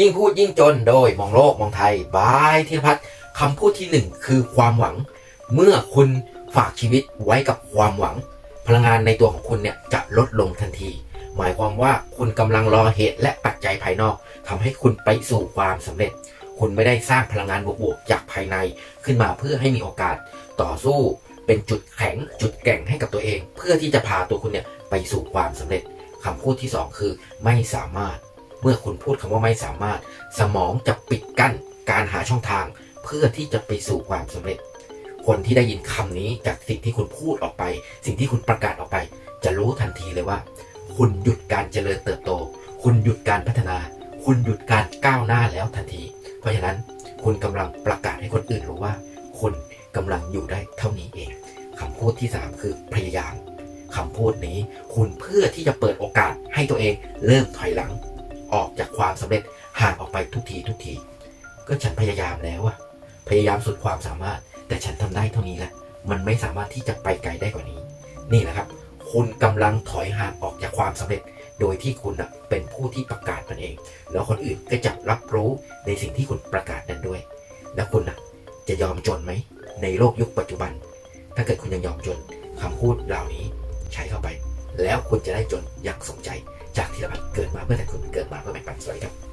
ยิ่งพูดยิ่งจนโดยมองโลกมองไทยบายธีรพัฒน์คำพูดที่หนึ่งคือความหวัง เมื่อคุณฝากชีวิตไว้กับความหวัง พลังงานในตัวของคุณเนี่ยจะลดลงทันที หมายความว่าคุณกำลังรอเหตุและปัจจัยภายนอกทำให้คุณไปสู่ความสำเร็จ คุณไม่ได้สร้างพลังงานบวกๆจากภายในขึ้นมาเพื่อให้มีโอกาสต่อสู้เป็นจุดแข็งจุดแกร่งให้กับตัวเอง เพื่อที่จะพาตัวคุณเนี่ยไปสู่ความสำเร็จคำพูดที่สองคือไม่สามารถ เมื่อคุณพูดคำว่าไม่สามารถ สมองจะปิดกั้นการหาช่องทาง เพื่อที่จะไปสู่ความสำเร็จ คนที่ได้ยินคำนี้จากสิ่งที่คุณพูดออกไป สิ่งที่คุณประกาศออกไป จะรู้ทันทีเลยว่า คุณหยุดการเจริญเติบโต คุณหยุดการพัฒนา คุณหยุดการก้าวหน้าแล้วทันที เพราะฉะนั้นคุณกำลังประกาศให้คนอื่นรู้ว่า คุณกำลังอยู่ได้เท่านี้เองคำพูดที่สามคือพยายามคำพูดนี้ คุณเพื่อที่จะเปิดโอกาสให้ตัวเองเริ่มถอยหลัง ออกจากความสำเร็จห่างออกไปทุกทีทุกที ก็ฉันพยายามแล้วอะพยายามสุดความสามารถ แต่ฉันทำได้เท่านี้แหละมันไม่สามารถที่จะไปไกลได้กว่านี้ นี่แหละครับ คุณกำลังถอยห่างออกจากความสำเร็จ โดยที่คุณอะเป็นผู้ที่ประกาศมันเอง แล้วคนอื่นก็จะรับรู้ในสิ่งที่คุณประกาศนั้นด้วย แล้วคุณอะจะยอมจนไหมในโลกยุคปัจจุบัน ถ้าเกิดคุณยังยอมจนคำพูดเหล่านี้ใช้เข้าไป แล้วคุณจะได้จนอย่างสมใจ จากที่เราเกิดมาเพื่อแต่คุณเกิดมาเพื่อแบ่งปันสวัสดีครับ